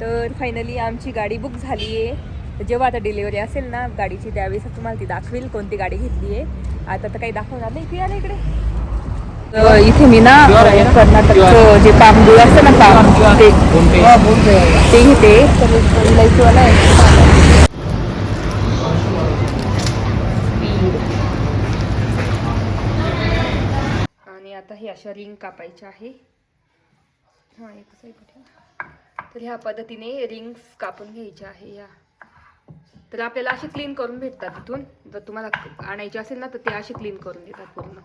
तर फायनली आमची गाडी बुक झाली आहे. जेव्हा आता डिलिव्हरी असेल ना गाडीची त्यावेळेस तुम्हाला ती दाखवेल कोणती गाडी घेतली आहे. आता तर काही दाखवणार नाही. ती आलं इकडे. तर इथे मी ना कर्नाटकचं जे पामदूळ असतं ना पाम ते. ते घेते. आहे. आणि आता हे अशा रिंग कापायच्या आहे. हां एक साईड तर ह्या पद्धतीने रिंग्स कापून घ्यायच्या आहे या. तर आपल्याला असे क्लीन करून भेटतात तिथून. जर तुम्हाला आणायचे असेल ना तर ते असे क्लीन करून देतात पूर्ण.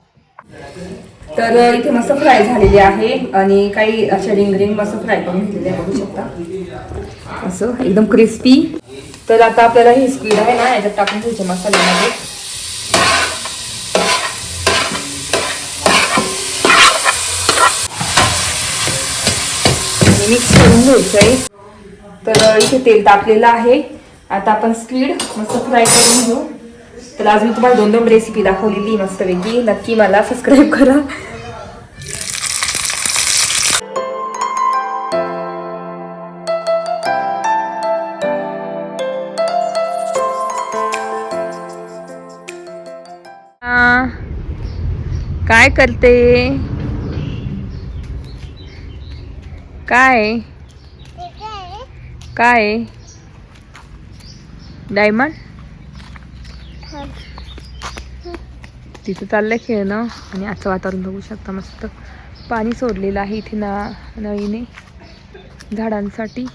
तर इथे मस्त फ्राय झालेली आहे आणि काही अशा रिंग रिंग मस्त फ्राय करून घेतलेले आहे बघू शकता. असं एकदम क्रिस्पी तर आता आपल्याला ही स्पीड आहे ना याच्यात टाकून घ्यायचे मसाल्यामध्ये आणि मिक्स घ्यायचं आहे. तर इथे तेल तापलेलं आहे. आता आपण स्क्वीड मस्त फ्राय करून घेऊ. तर आज मी तुम्हाला दोन दोन रेसिपी दाखवलेली मस्तपैकी नक्की मला सबस्क्राईब करा. काय करते? काय? काय डायमंड? तिथं चाललंय खेळणं आणि आजचं वातावरण बघू शकता मस्त. पाणी सोडलेलं आहे इथे ना नळीने झाडांसाठी.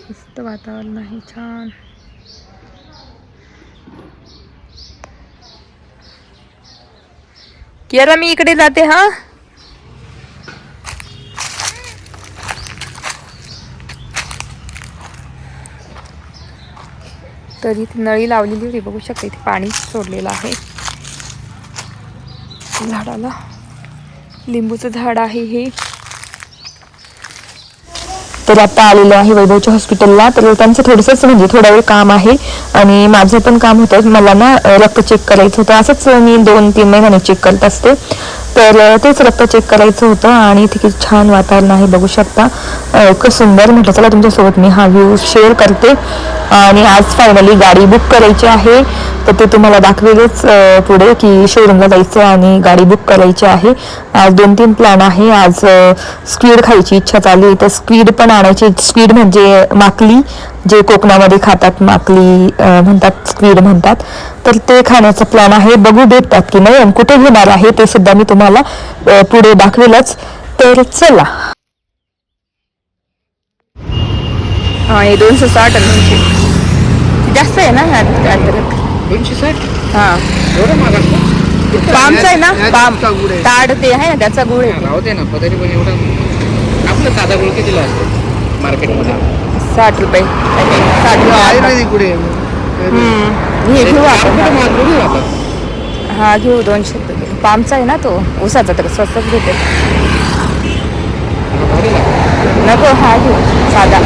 मस्त वातावरण आहे छान. किरा मी इकडे जाते हा. तर इथे नळी लावलेली होती. बघू शकता इथे पाणी सोडलेलं आहे. झाडाला लिंबूचं झाड आहे हे. तर आता आलेलो आहे वैभवच्या हॉस्पिटलला तर त्यांचं थोडंसंच म्हणजे थोडा वेळ काम आहे. आणि माझं पण काम होतं. मला ना रक्त चेक करायचं होतं. असंच मी दोन तीन महिन्याने चेक करत असते. तर तेच रक्त चेक करायचं होतं आणि तिथे किती छान वातावरण आहे बघू शकता. इतकं सुंदर. म्हटलं चला तुमच्यासोबत मी हा व्ह्यू शेअर करते. आणि आज फायनली गाडी बुक करायची आहे. तर ते तुम्हाला दाखवेलच पुढे की शोरूमला जायचं आणि गाडी बुक करायची आहे. आज दोन तीन प्लॅन आहे. आज स्क्वीड खायची इच्छा चालू आहे. तर स्क्वीड पण आणायची. स्क्वीड म्हणजे माकली जे कोकणामध्ये खातात माकली म्हणतात स्क्वीड म्हणतात. तर ते खाण्याचा प्लॅन आहे. बघू भेटतात की नाही कुठे घेणार आहे ते सुद्धा मी तुम्हाला पुढे दाखवेलच. तर चला. हा हे दोनशे साठ जास्त आहे ना दोनशे साठ? हा. पामचा आहे ना? पाम. ताड ते आहे ना त्याचा गुळ आहे. राहू दे ना पदारी पण एवढं आपलं साधा गुळ कितीला असतो? मार्केटमध्ये? साठ रुपये. साठ रुपये. आयुर्वेदिक गुळ आहे. हे घेऊ आपण. हा घेऊ. दोनशे रुपये पामचा आहे ना तो. उसाचा तर स्वस्तच लागतो. नको हा घेऊ. साधा.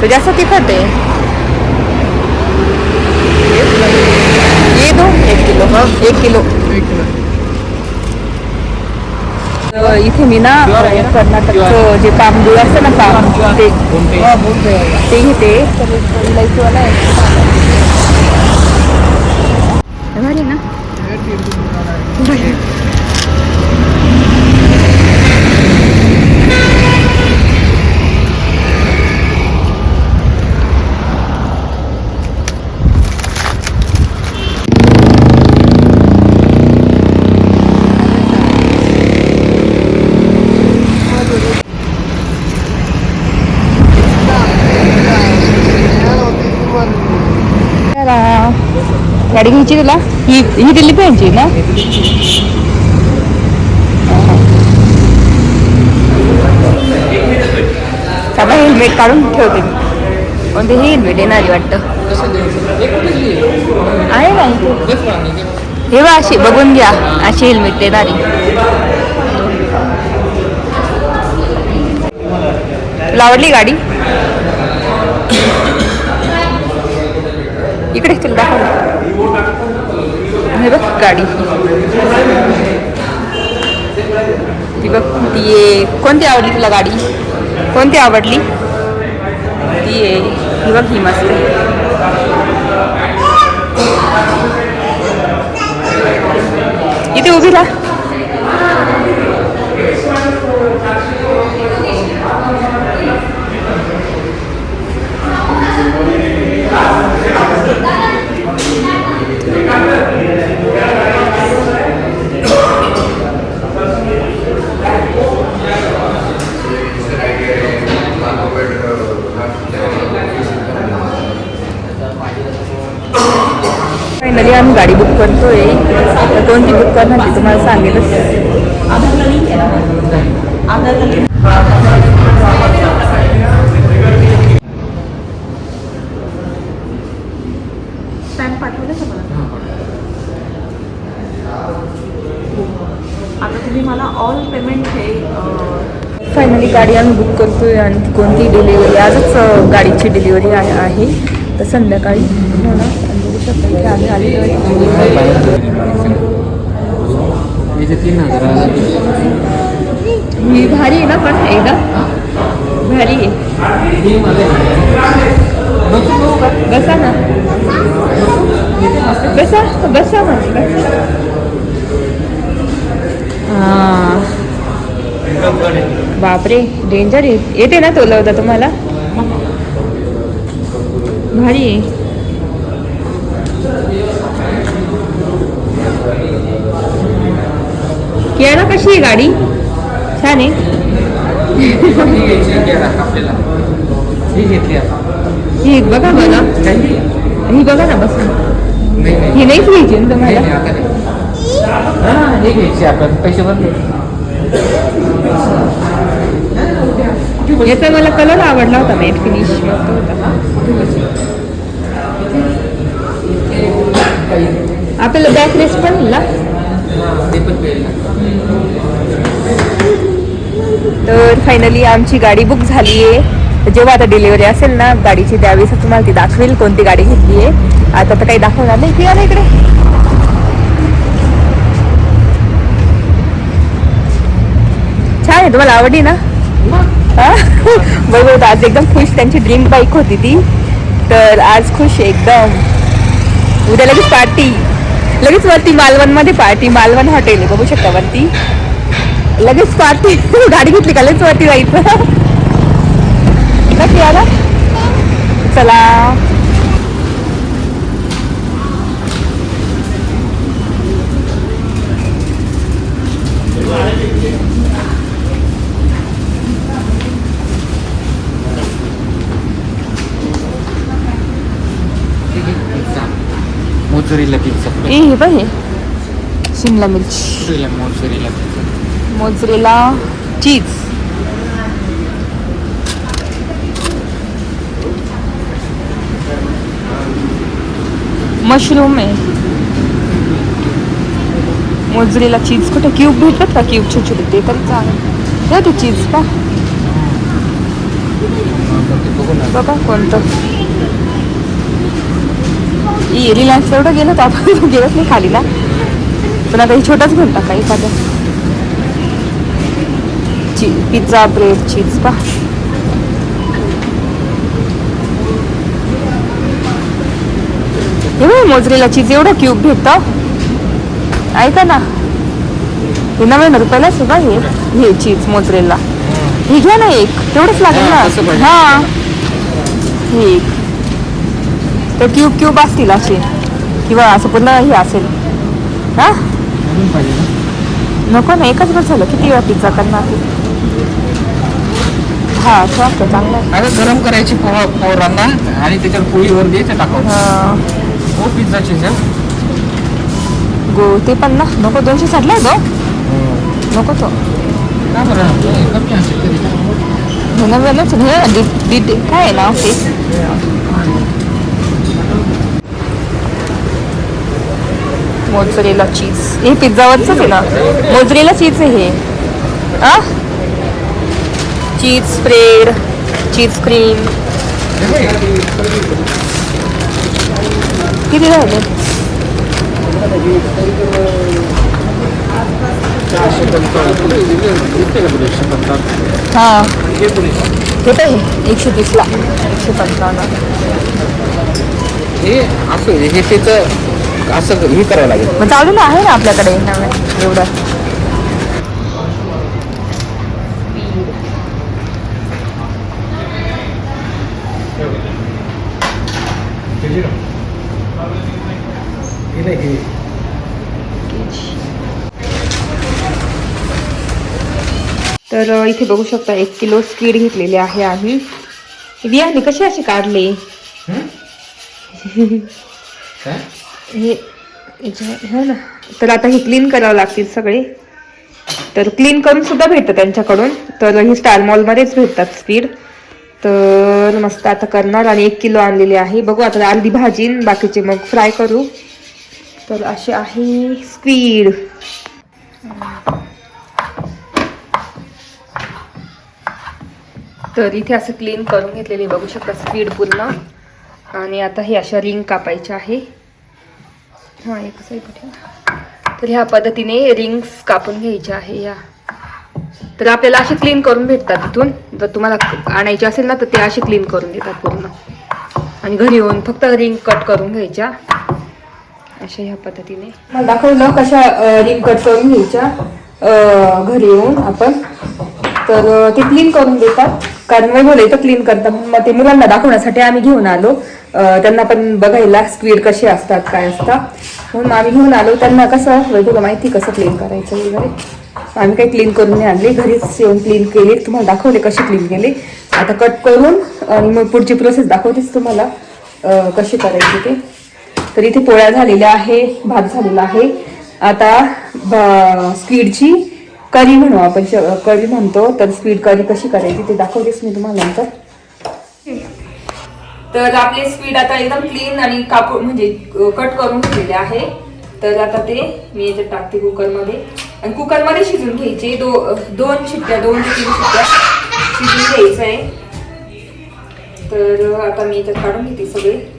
तो जास्त तिखट आहे. ये दो एक किलो. एक किलो. एक किलो. इथे मी ना कर्नाटकचं जे पामदूळ असतं ना पाम ते. ते घेते. आहे भारी ना चला. गाडी घ्यायची तुला ही ही दिल्ली पाहिजे ना? आता हेल्मेट काढून ठेवते मी. कोणते ही हेल्मेट येणारी वाटतं? आहे? ना हे बा अशी बघून घ्या. अशी हेल्मेट देणारी तुला आवडली गाडी? इकडे तुला दाखवली हे बघ गाडी. ती बघ ती कोणती आवडली तुला गाडी? कोणती आवडली? ती आहे ही बघ ही मस्त इथे उभी राहा. फायनली आम्ही गाडी बुक करतोय. तर कोणती बुक करणार ते तुम्हाला सांगेलच. स्टॅम्प पाठवलं का मला? आता तुम्ही मला ऑल पेमेंट हे फायनली गाडी आम्ही बुक करतोय आणि ती कोणती डिलिव्हरी आजच गाडीची डिलिव्हरी आहे आहे. तर संध्याकाळी हो आम्ही आलेलो आहे. भारी आहे ना पण एकदा. भारी आहे. बसा ना. बसा बसा ना. हां. बापरे डेंजर आहे. येते ना तोलवता तुम्हाला? भारी आहे. केळा कशी आहे गाडी? छान आहे. ही बघा बघा ही बघा ना बस. नाही ही नाहीच घ्यायची ना नाही, तुम्हाला? हे घ्यायची आपण पैसे भरले याचा मला कलर आवडला होता मॅट फिनिश मस्त होता. आपल्याला बॅकलेस पण ना? ते पण तर फायनली आमची गाडी बुक झाली आहे जेव्हा आता डिलिव्हरी असेल ना गाडीची त्यावेळेस तुम्हाला ती दाखवेल कोणती गाडी घेतली आहे आता तर काही दाखवणार नाही. इकडे आला इकडे. छान आहे तुम्हाला आवडली ना? हा? बरोबर आज एकदम खुश. त्यांची ड्रीम बाईक होती ती. तर आज खुश आहे एकदम. उद्या लगेच पार्टी लगेच वरती मालवणमध्ये पार्टी मालवण हॉटेल बघू शकता वरती. लगेच पार्टी. गाडी घेतली का? लगेच वरती जायचं नक्की आला चला. मोजरीला पिझ्झा हे बघ हे. शिमला मिरची. मोजरीला मोजरेला चीज. मशरूम आहे. मोजरेला चीज कुठे? क्यूब भेटतात का? क्यूब छोटे छोटे? ते तरी चालेल. हे ते चीज का बघा कोणतं. रिलायन्स एवढं गेलं तर आपण गेलंच नाही खाली ना पण आता हे छोटाच घेऊन टाका एखाद्या ची पिझ्झा ब्रेड चीज पा हे बघ मोजरीला चीज एवढं क्यूब भेटतं. ऐका ना. हे नव्याण्णव रुपयालाच आहे बा हे. हे चीज मोजरेला. हे घ्या ना एक. तेवढंच लागेल ना. हा हे. एक. तर क्यूब क्यूब असतील असे. किंवा असं पूर्ण हे असेल. हा? नको ना एकच बस झालं. किती वेळा पिझ्झा करणार? हा चांगला आहे. अगं गरम करायची पोहा पोरांना आणि त्याच्यावर पोळीवर द्यायचं टाकावं. हा, हो पिझ्झाची गो ते पण ना नको दोनशे साठला आहे नको तो. का बरं? हे कमी असेल डी डी- काय आहे नाव ते? मोजरेला चीज हे पिझ्झावरच आहे ना? मोजरेला चीज आहे हे. आ? चीज स्प्रेड चीज क्रीम किती पंचावन्न हा होत आहे एकशे तीसला एकशे पंचावन्न हे असं हे त्याचं असं हे करावं लागेल. मग चालू आहे ना आपल्याकडे नवीन एवढं. तर इथे बघू शकता एक किलो स्पीड घेतलेले आहे आम्ही. वियाने कसे असे काढले हे? हो ना. तर आता हे क्लीन करावं लागतील सगळे. तर क्लीन करून सुद्धा भेटतं त्यांच्याकडून. तर हे स्टार मॉलमध्येच भेटतात स्पीड तर मस्त आता करणार आणि एक किलो आणलेली आहे. बघू आता अर्धी भाजीन बाकीचे मग फ्राय करू. तर असे आहे स्पीड. तर इथे असं क्लीन करून घेतलेली बघू शकता स्पीड पूर्ण. आणि आता हे अशा रिंग कापायच्या आहे. हां एक साईड तर ह्या पद्धतीने रिंग्स कापून घ्यायच्या आहे या. तर आपल्याला असे क्लीन करून भेटतात तिथून. जर तुम्हाला आणायचे असेल ना तर ते असे क्लीन करून देतात पूर्ण. आणि घरी येऊन फक्त रिंग कट करून घ्यायच्या. अशा ह्या पद्धतीने. मला दाखवलं कशा रिंग कट करून घ्यायच्या. घरी येऊन आपण. तर ते क्लीन करून देतात. कारण वेगवेगळे इथं क्लीन करतात मग ते मुलांना दाखवण्यासाठी आम्ही घेऊन आलो. त्यांना पण बघायला स्क्वीड कसे असतात काय असतात. म्हणून आम्ही घेऊन आलो. त्यांना कसं वेगवेगळं माहिती कसं क्लीन करायचं वगैरे. आम्ही काही क्लीन करून नाही आणले. घरीच येऊन क्लीन केले. तुम्हाला दाखवले कसे क्लीन केले. आता कट करून आणि मग पुढची प्रोसेस दाखवतेच तुम्हाला कशी करायची ते. तर इथे पोळ्या झालेल्या आहे भात झालेला आहे. आता ब- स्पीडची करी म्हणू आपण श- करी म्हणतो. तर स्पीड करी कशी करायची ते दाखवतेच मी तुम्हाला नंतर. तर आपले स्पीड आता एकदम क्लीन आणि कापूर म्हणजे कट करून घेतलेले आहे. तर आता ते मी याच्यात टाकते कुकरमध्ये. आणि कुकरमध्ये शिजून घ्यायचे. दो दोन शिट्ट्या दोन ते तीन शिट्ट्या शिजून घ्यायचं. आहे तर आता मी याच्यात काढून घेते सगळे.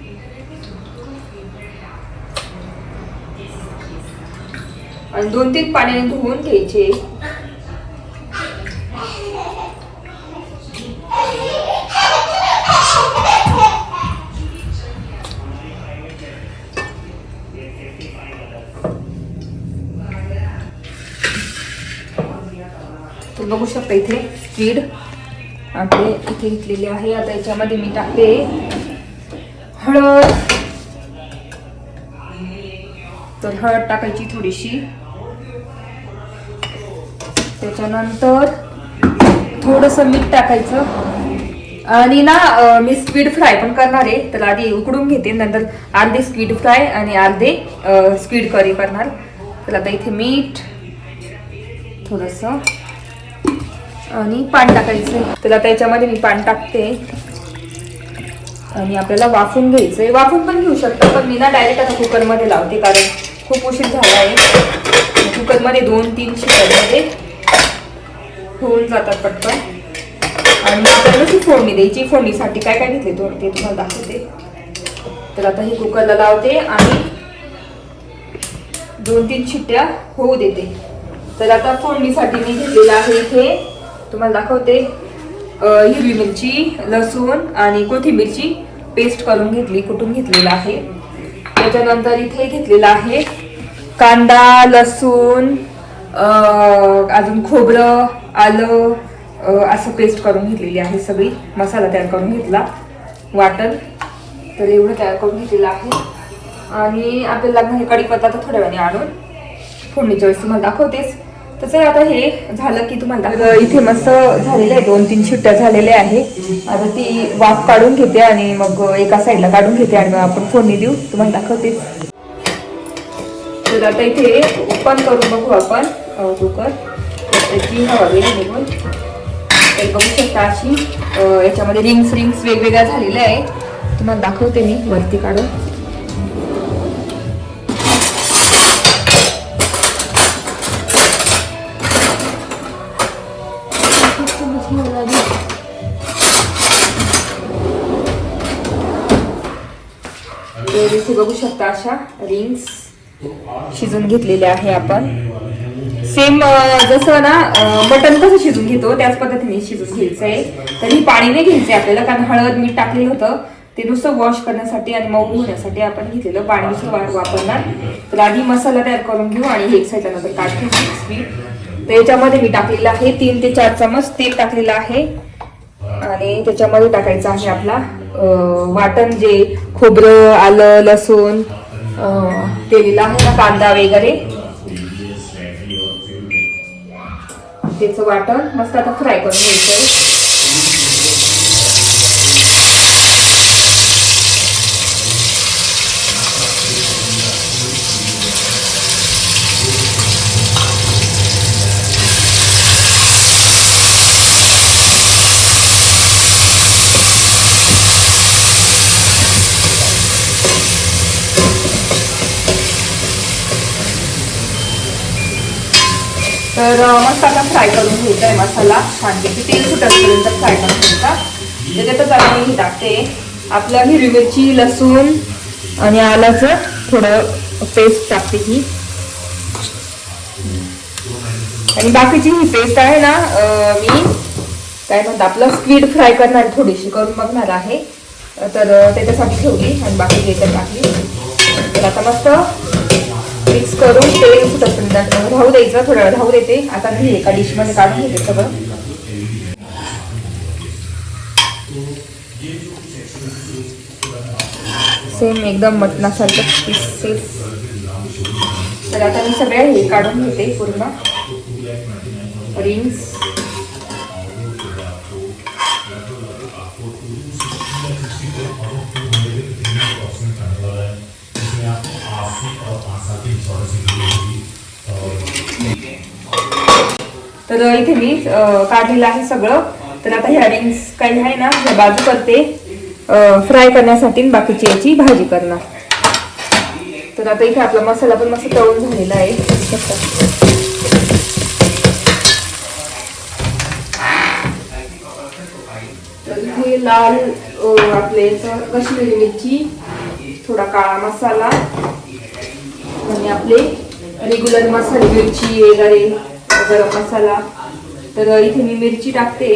आणि दोन तीन पाण्याने धुवून घ्यायचे. बघू शकता इथे स्पीड. आपले इथे घेतलेले आहे. आता याच्यामध्ये मी टाकते. हळद. तर हळद टाकायची थोडीशी. त्याच्यानंतर थोडस मीठ टाकायचं. आणि ना मी स्क्वीड फ्राय पण करणार आहे. तर आधी उकडून घेते नंतर अर्धे स्क्वीड फ्राय आणि अर्धे स्पीड करी करणार. तर आता इथे मीठ थोडस आणि पान टाकायचं. तर आता याच्यामध्ये मी पान टाकते. आणि आपल्याला वाफून घ्यायचंय वाफून पण घेऊ शकता पण मी ना डायरेक्ट आता कुकरमध्ये लावते कारण खूप उशीर झाला आहे. कुकरमध्ये दोन तीन शिट्यांमध्ये होऊन जातात पटकन. आणि आपल्याला कशी फोडणी द्यायची. फोडणीसाठी काय काय घेतले तो ते तुम्हाला दाखवते. तर आता हे कुकरला लावते आणि दोन तीन शिट्ट्या होऊ देते. तर आता फोडणीसाठी मी घेतलेलं आहे इथे. तुम्हाला दाखवते. हिरवी मिरची लसूण आणि कोथिंबीरची पेस्ट करून घेतली कुटून घेतलेलं आहे. त्याच्यानंतर इथे घेतलेलं आहे कांदा लसूण अजून खोबरं आलं असं पेस्ट करून घेतलेली आहे सगळी. मसाला तयार करून घेतला. वाटण. तर एवढं तयार करून घेतलेलं आहे. आणि आपल्याला लागणार हे कढीपत्ता तर थोड्या वेळाने आणून फोडणीच्या वेळेस तुम्हाला दाखवतेच. तसं आता हे झालं की तुम्हाला इथे मस्त झालेलं आहे. दोन तीन शिट्ट्या झालेल्या आहे. आता ती वाफ काढून घेते आणि मग एका साईडला काढून घेते आणि मग आपण फोडणी देऊ. तुम्हाला दाखवतेच. तर आता इथे ओपन करून बघू आपण कुकर त्याची हवा गेली निघून तर बघू शकता अशी याच्यामध्ये रिंग्स रिंग्स वेगवेगळ्या झालेल्या आहे तुम्हाला दाखवते मी वरती काढून. तर इथे बघू शकता अशा रिंग्स. शिजून घेतलेले आहे आपण. सेम जसं ना मटन कसं शिजून घेतो त्याच पद्धतीने शिजून घ्यायचं आहे तर पाणी नाही घ्यायचंय आपल्याला कारण हळद मीठ टाकलेलं होतं. ते नुसतं वॉश करण्यासाठी आणि मऊ होण्यासाठी आपण घेतलेलं पाणी नुसतं वापरणार. तर आधी मसाला तयार करून घेऊ आणि हे एक साईडला नंतर काढतो स्वीट तर याच्यामध्ये मी टाकलेलं आहे तीन ते चार चमच तेल टाकलेलं आहे. आणि त्याच्यामध्ये टाकायचं आहे आपला वाटण जे खोबरं आलं लसूण तेलेलं आहे ना कांदा वगैरे. त्याचं वाटण मस्त आता फ्राय करून घ्यायचंय मसाला फ्राय करून घ्यायचा आहे मसाला. छानपैकी तेल सुटतपर्यंत फ्राय करून घ्यायचा. त्याच्यातच आता मी टाकते. आपलं हिरवी मिरची लसूण आणि आलाचं थोडं पेस्ट टाकते ही. आणि बाकीची ही पेस्ट आहे ना मी काय म्हणतात आपलं स्क्वीड फ्राय करणार थोडीशी करून बघणार आहे. तर त्याच्यासाठी ठेवली आणि बाकी याच्यात टाकली. तर आता मस्त मिक्स करून तेल सुटपर्यंत राहू द्यायचं थोडा वेळ राहू देते आता मी एका डिशमध्ये काढून घेते सगळं. सेम एकदम मटणासारखं पीसेस तर आता मी सगळ्या हे काढून घेते पूर्ण. रिंग्स तर इथे मी काढलेलं आहे सगळं. तर आता ह्या रिंग्स काही आहे ना ह्या बाजू करते. फ्राय करण्यासाठी बाकीची याची भाजी करणार. तर आता इथे आपला मसाला पण मस्त तळून झालेला आहे. लाल आपले याचं कश्मीरी मिरची थोडा काळा मसाला आणि आपले रेग्युलर मसाले मिरची वगैरे गरम मसाला. तर इथे मी मिरची टाकते.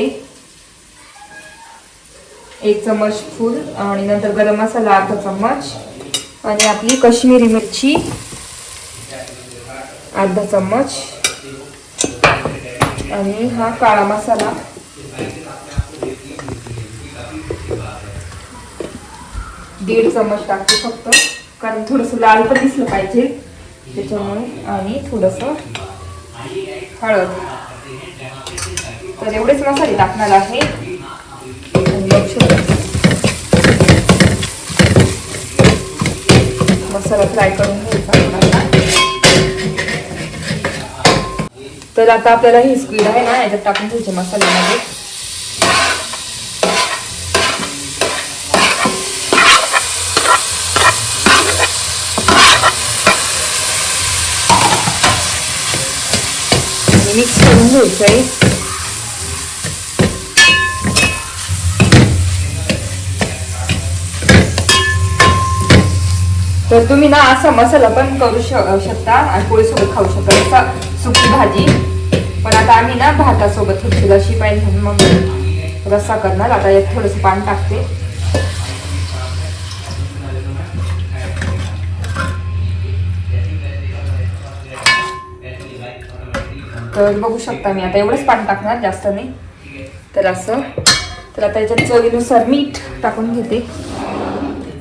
एक चमच फूल आणि नंतर गरम मसाला अर्धा चम्मच. आणि आपली कश्मीरी मिरची अर्धा चम्मच. आणि हा काळा मसाला. दीड चम्मच टाकते फक्त. कारण थोडंसं लाल पण दिसलं पाहिजे. त्याच्यामुळे आणि थोडंसं हळद. तर एवढेच मसाले टाकणार आहे. मसाला फ्राय करून घ्यायचा तर आता आपल्याला ही स्क्वीड आहे ना याच्यात टाकून घ्यायचे मसाल्यामध्ये. आणि मिक्स करून घ्यायचं आहे तर तुम्ही ना असा मसाला पण करू शकता आणि पोळीसोबत खाऊ शकता. असा सुकी भाजी. पण आता आम्ही ना भातासोबत थोडीशी लशी पाहिजे म्हणून मग रस्सा करणार. आता यात थोडंसं पाणी टाकते. तर बघू शकता मी. आता एवढंच पाणी टाकणार जास्त नाही. तर असं. तर आता याच्यात चवीनुसार मीठ टाकून घेते.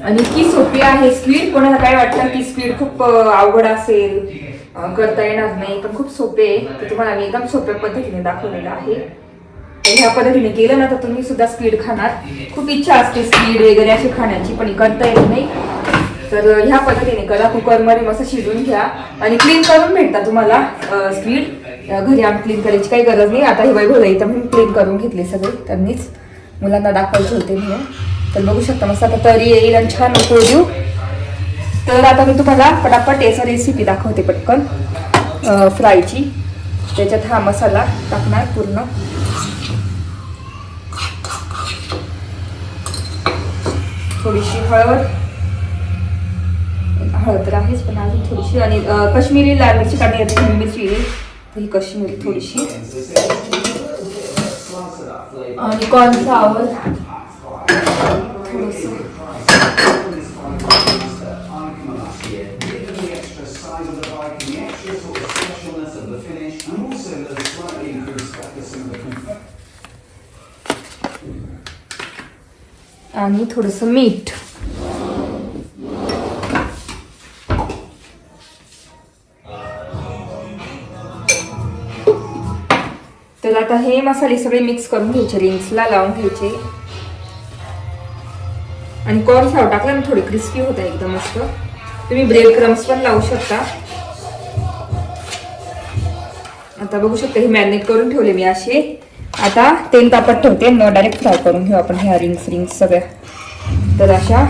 आणि इतकी सोपी आहे. स्पीड कोणाला काय वाटतं की स्पीड खूप अवघड असेल करता येणार नाही पण खूप सोपे आहे. तर तुम्हाला मी एकदम सोप्या पद्धतीने दाखवलेलं आहे. ह्या पद्धतीने केलं ना तर तुम्ही सुद्धा स्पीड खाणार. खूप इच्छा असते स्पीड वगैरे अशी खाण्याची पण करता येत नाही. तर ह्या पद्धतीने करा. कुकरमध्ये मस्त शिजून घ्या. आणि क्लीन करून भेटता तुम्हाला स्पीड. घरी आम्ही क्लीन करायची काही गरज नाही. आता ही वैभव इथं म्हणून क्लीन करून घेतले सगळे त्यांनीच. मुलांना दाखवायचे होते म्हणून. तर बघू शकता मस्त आता तरी येईल आणि छान उकळू देऊ तर आता मी तुम्हाला पटापट याचा रेसिपी दाखवते पटकन. फ्रायची त्याच्यात हा मसाला टाकणार पूर्ण. थोडीशी हळद. हळद तर आहेच पण अजून थोडीशी. आणि काश्मिरी कश्मीरी लाल मिरची काढली आता हिरवी मिरची. ही कशी मिळेल थोडीशी आणि कॉर्नफ्लावर थोडंसं आणि थोडंसं मीठ आता हे मसाले सगळे मिक्स करून घ्यायचे रिंग्सला लावून घ्यायचे. आणि कॉर्न फ्लावर टाकला ना थोडी क्रिस्पी होतं एकदम मस्त. तुम्ही ब्रेड क्रम्स पण लावू शकता. आता बघू शकता हे मॅरिनेट करून ठेवले मी असे. आता तेल तापत ठेवते मग डायरेक्ट फ्राय करून घेऊ आपण ह्या रिंग्स रिंग्स सगळ्या. तर अशा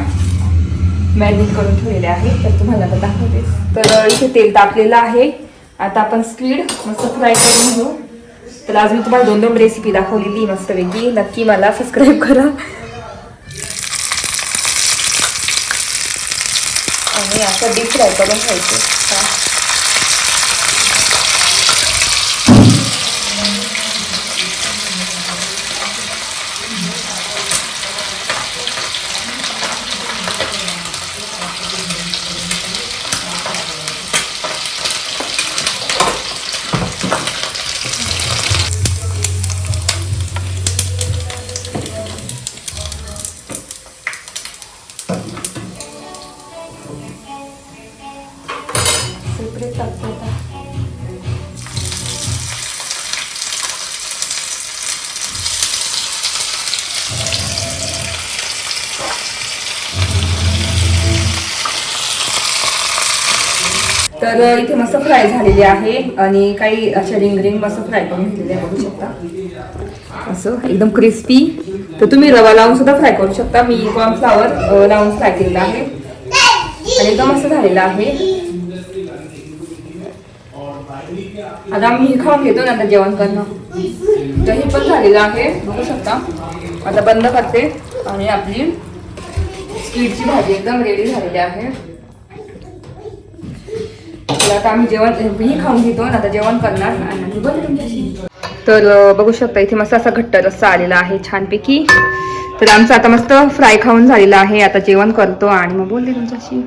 मॅरिनेट करून ठेवलेल्या आहे तर तुम्हाला आता दाखवते. तर इथे तेल तापलेलं आहे. आता आपण स्क्वीड मस्त फ्राय करून घेऊ. तर आज मी तुम्हाला दोन दोन रेसिपी दाखवलेली मस्तपैकी. नक्की मला सबस्क्राईब करा. आणि असं डीप फ्राय करून घ्यायचं फ्राय आहे आणि काही अशा रिंग रिंग असं फ्राय करून घेतलेले आहे बघू शकता. असं एकदम क्रिस्पी तर तुम्ही रवा लावून सुद्धा फ्राय करू शकता. मी कॉर्नफ्लावर लावून फ्राय केलेला आहे. आणि एकदम असं झालेलं आहे. आता आम्ही खाऊन घेतो ना आता जेवण करणं. तर हे पण झालेलं आहे बघू शकता. आता बंद करते. आणि आपली स्वीटची भाजी एकदम रेडी झालेली आहे. तर आता आम्ही जेवण मी खाऊन घेतो आणि आता जेवण करणार आणि बोल बोलू तुमच्याशी. तर बघू शकता इथे मस्त असा घट्ट रस्सा आलेला आहे छानपैकी. तर आमचं आता मस्त फ्राय खाऊन झालेला आहे. आता जेवण करतो आणि मग बोलते तुमच्याशी.